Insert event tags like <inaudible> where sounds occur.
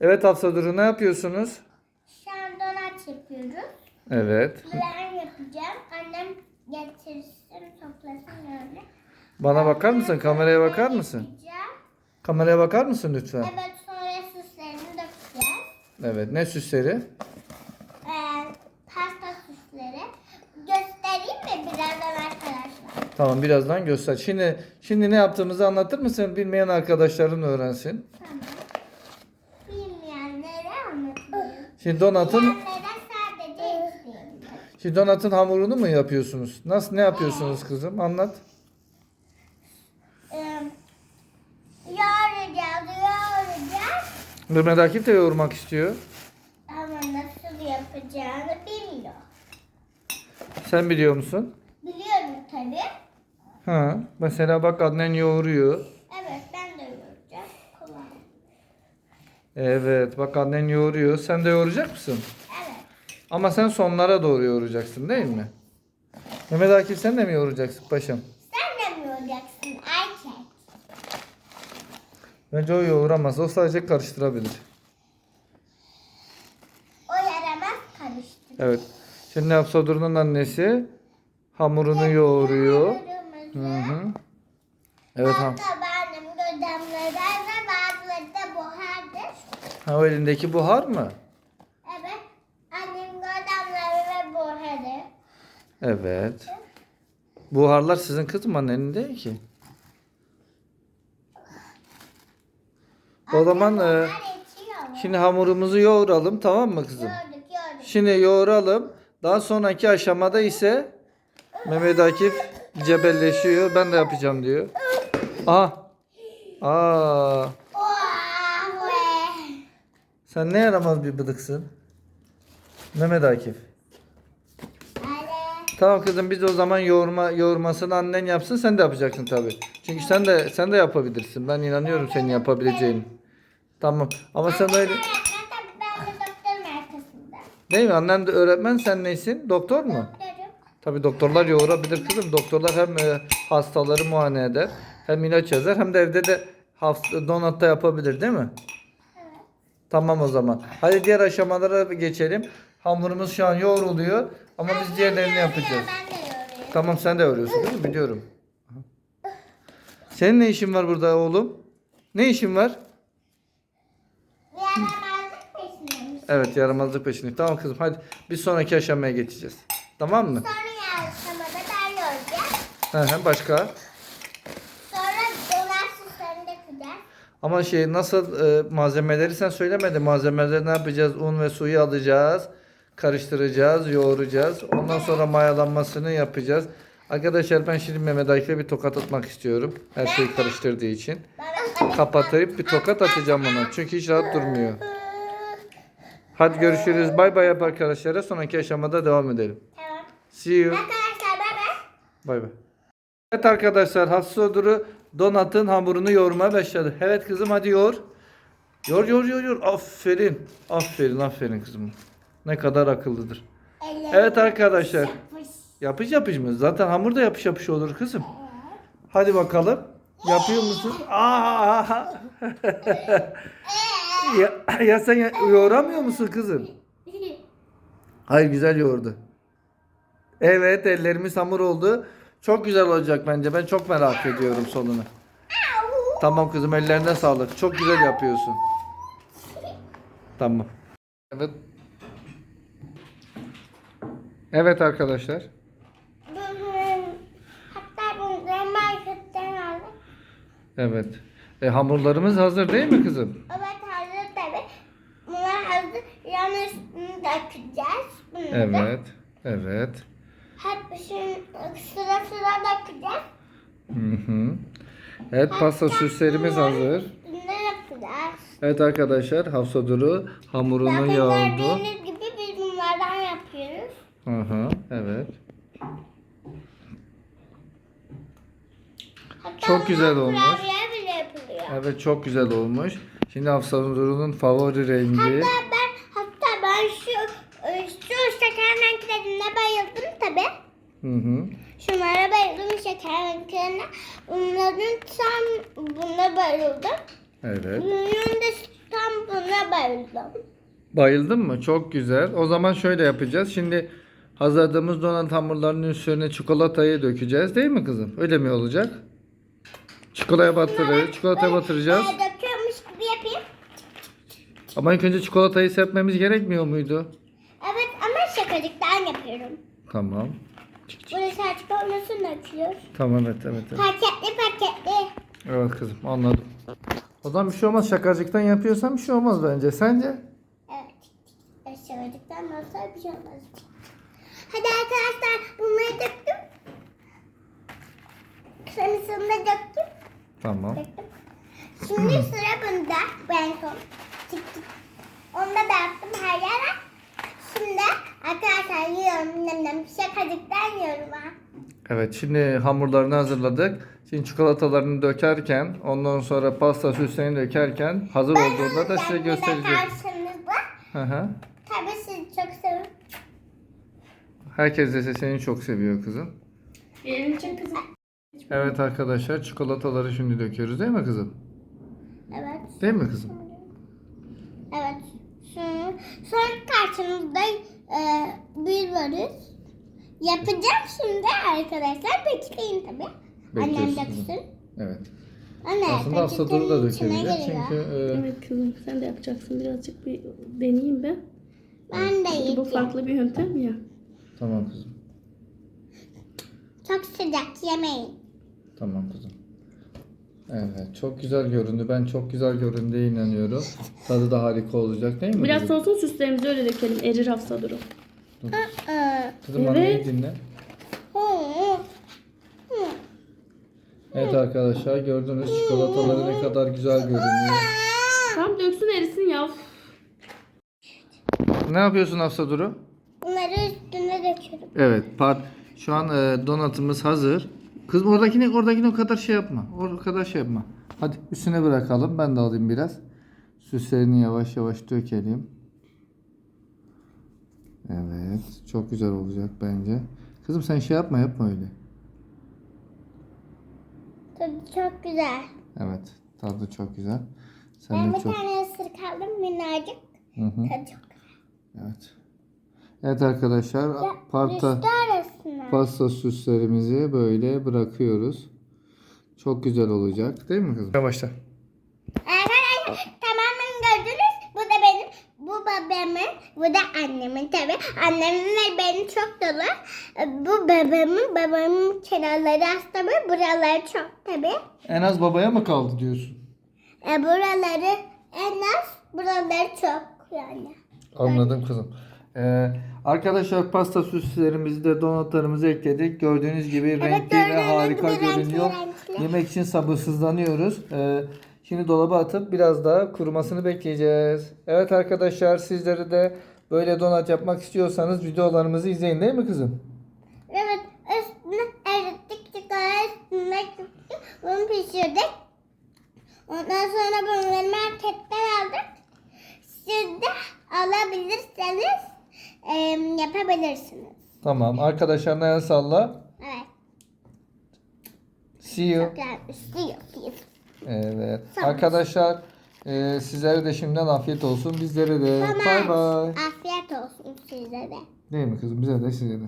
Evet Hafsa Duru ne yapıyorsunuz? Şu an donat yapıyoruz. Evet. Ben yapacağım. Annem getirsin, toplasın öyle. Bana bakar mısın? Kameraya bakar mısın? Kameraya bakar mısın lütfen? Evet sonra süslerini dökeceğiz. Evet. Ne süsleri? Ee, pasta süsleri. Göstereyim mi birazdan arkadaşlar? Tamam birazdan göster. Şimdi şimdi ne yaptığımızı anlatır mısın? Bilmeyen arkadaşların öğrensin. Şimdi donatın şimdi donatın hamurunu mu yapıyorsunuz? Nasıl ne yapıyorsunuz kızım? Anlat. Ee, yoğuracağız, yoğuracağız. Mehmet Akif de yoğurmak istiyor. Ama nasıl yapacağını bilmiyor. Sen biliyor musun? Biliyorum tabii. Ha. Mesela bak annen yoğuruyor. Evet ben de yoğuracağım. Kolay. Evet bak annen yoğuruyor. Sen de yoğuracak mısın? Evet. Ama sen sonlara doğru yoğuracaksın değil mi? Mehmet Akif sen de mi yoğuracaksın paşam? Sen de mi yoğuracaksın erkek? Bence o yoğuramaz. O sadece karıştırabilir. O yaramaz karıştı. Evet. Şimdi Hafsa Duru'nun annesi hamurunu yoğuruyor. Hı hı. Evet ha. Hatta benim gözlemleri ve bazıları da buhardır. Ha o elindeki buhar mı? Evet. Annem gözlemleri ve buharı. Evet. Buharlar sizin kızım annenin değil ki. O zaman e, şimdi hamurumuzu yoğuralım tamam mı kızım? Yoğurduk yoğurduk. Şimdi yoğuralım. Daha sonraki aşamada ise Mehmet Akif cebelleşiyor. Ben de yapacağım diyor. Aha. Aa. Sen ne yaramaz bir bıdıksın. Mehmet Akif. Tamam kızım biz o zaman yoğurma yoğurmasını annen yapsın sen de yapacaksın tabii. Çünkü sen de sen de yapabilirsin. Ben inanıyorum senin yapabileceğini. Tamam. Ama sen öyle değil mi? Annen de öğretmen sen neysin? Doktor mu? Doktorum. Tabii doktorlar yoğurabilir kızım. Doktorlar hem e, hastaları muayene eder, hem ilaç yazar, hem de evde de hasta, donat da yapabilir değil mi? Tamam o zaman. Hadi diğer aşamalara geçelim. Hamurumuz şu an yoğruluyor ama biz diğerlerini yapacağız. Tamam sen de yoğuruyorsun değil mi? Biliyorum. Senin ne işin var burada oğlum? Ne işin var? Yaramazlık peşindeymiş. Evet yaramazlık peşinde. Tamam kızım hadi bir sonraki aşamaya geçeceğiz. Tamam mı? Sonra yarışmada ben yoğuracağım. Hı hı, başka? Sonra dolar süslerini dökeceğiz. Ama şey nasıl e, malzemeleri sen söylemedin. Malzemeleri ne yapacağız? Un ve suyu alacağız. Karıştıracağız, yoğuracağız. Ondan sonra mayalanmasını yapacağız. Arkadaşlar ben şimdi Mehmet Akif'e bir tokat atmak istiyorum. Her şeyi karıştırdığı için. Baba, Kapatayım bir tokat atacağım ona. Çünkü hiç rahat durmuyor. Hadi görüşürüz. Bay bay yap arkadaşlara. Sonraki aşamada devam edelim. Tamam. See you. Arkadaşlar bay bay. Bay bay. Evet arkadaşlar Hafsa Duru donatın hamurunu yoğurmaya başladı. Evet kızım hadi yoğur. Yoğur yoğur yoğur yoğur. Aferin. Aferin aferin kızım. Ne kadar akıllıdır. Evet arkadaşlar. yapış. Yapış mı? Zaten hamur da yapış yapış olur kızım. Hadi bakalım. Yapıyor musun? Aa! <laughs> ya, ya sen yoğuramıyor musun kızım? <laughs> Hayır güzel yoğurdu. Evet ellerimiz hamur oldu. Çok güzel olacak bence. Ben çok merak ediyorum sonunu. Tamam kızım ellerine sağlık. Çok güzel yapıyorsun. Tamam. Evet. Evet arkadaşlar. Hatta bunları marketten aldım. Evet. E, hamurlarımız hazır değil mi kızım? Evet hazır tabii. Bunlar hazır. Yan üstünü dökeceğiz. Bunu da. Evet. Sıra sıra dökeceğiz. Hı hı. Evet pasta süslerimiz hazır. Üstünde dökeceğiz. Evet arkadaşlar Hafsa Duru hamurunu Zaten yoğurdu. gördüğünüz gibi biz bunlardan yapıyoruz. Hı hı. Evet. Hatta Çok güzel bunlar olmuş. Kurabiye bile yapılıyor. Evet çok güzel olmuş. Şimdi Hafsa Duru'nun favori rengi. Hatta ben şu şu şeker renklerine bayıldım tabi. Hı. Şunlara bayıldım şeker renklerine. Bunların tam buna bayıldım. Evet. Bunun da tam buna bayıldım. Bayıldın mı? Çok güzel. O zaman şöyle yapacağız. Şimdi hazırladığımız donat hamurlarının üstüne çikolatayı dökeceğiz değil mi kızım? Öyle mi olacak? Çikolataya batırıyoruz. Çikolataya batıracağız. Döküyormuş gibi yapayım. Ama ilk önce çikolatayı serpmemiz gerekmiyor muydu? Evet ama şakacıktan yapıyorum. Tamam. Burası açık olmasın dökülür. Tamam evet evet. Evet, Paketli paketli. evet kızım anladım. O zaman bir şey olmaz. Şakacıktan yapıyorsan bir şey olmaz bence. Sence? Evet. Şakacıktan olsa bir şey olmaz. Hadi arkadaşlar bunları döktüm. Kremasını da döktüm. Tamam. döktüm. Şimdi sıra bunda. Ben son. Çık çık. Onu da dağıttım her yere. Şimdi arkadaşlar yiyorum. Nem nem. Şakacıktan yiyorum ha. Evet şimdi hamurlarını hazırladık. Şimdi çikolatalarını dökerken ondan sonra pasta süslerini dökerken hazır olduğunda da size göstereceğim. karşınızda. Hı hı. Tabii sizi çok seviyorum. Herkes de seni çok seviyor kızım. Benim için kızım. Evet arkadaşlar çikolataları şimdi döküyoruz değil mi kızım? Evet. Değil mi kızım? Evet. Sonra karşınızda e, biz varız. Yapacağım şimdi arkadaşlar. Bekleyin tabii. Annem döksün. Evet. Anne, Aslında hafta duru da dökebilir. Çünkü e, Evet kızım sen de yapacaksın. Birazcık bir deneyeyim ben. Ben de Çünkü bu yiyeceğim. farklı bir yöntem ya. tamam kızım. Çok sıcak yemeyin. Tamam kızım. Evet çok güzel göründü. Ben çok güzel göründüğüne inanıyorum. Tadı da harika olacak değil mi? Biraz kızım? soğusun süslerimizi öyle dökelim. Erir hafta duru. Aa, Kızım Evet. anneyi dinle. Evet arkadaşlar gördünüz çikolataları ne kadar güzel görünüyor. Tamam döksün erisin ya. Ne yapıyorsun Hafsa Duru? Bunları üstüne döküyorum. Evet, part şu an e, donatımız hazır. Kızım oradakini oradakini o kadar şey yapma. O kadar şey yapma. Hadi üstüne bırakalım. Ben de alayım biraz. Süslerini yavaş yavaş dökelim. Evet, çok güzel olacak bence. Kızım sen şey yapma, yapma öyle. Tadı çok güzel. Evet, tadı çok güzel. Sen Ben de bir çok. tane ısırık aldım minnacık. Hı hı. Tadı çok güzel. Evet. Evet arkadaşlar, parta pasta süslerimizi böyle bırakıyoruz. Çok güzel olacak, değil mi kızım? Başla. Arkadaşlar tamamen gördünüz. Bu da benim, bu babamın, bu da annemin tabi. Annemin ve benim çok dolu. Bu babamın, babamın kenarları hasta mı? Buraları çok tabi. En az babaya mı kaldı diyorsun? E, buraları en az, buraları çok yani. Anladım kızım. Ee, arkadaşlar pasta süslerimizi de donatlarımızı ekledik. Gördüğünüz gibi renkli ve harika renkli, görünüyor. renkli. Yemek için sabırsızlanıyoruz. Ee, şimdi dolaba atıp biraz daha kurumasını bekleyeceğiz. Evet arkadaşlar sizleri de böyle donat yapmak istiyorsanız videolarımızı izleyin değil mi kızım? Evet üstüne erittik çikolata üstüne. Bunu pişirdik. Ondan sonra bunları marketten aldık. Siz de alabilirseniz e, yapabilirsiniz. Tamam. Arkadaşlarına el salla. Evet. See you. Çok güzel. İstiyor. Evet. Tamam. Arkadaşlar e, sizlere de şimdiden afiyet olsun. Bizlere de. Tamam. Bay bay. Afiyet olsun size de. Değil mi kızım? Bize de size de.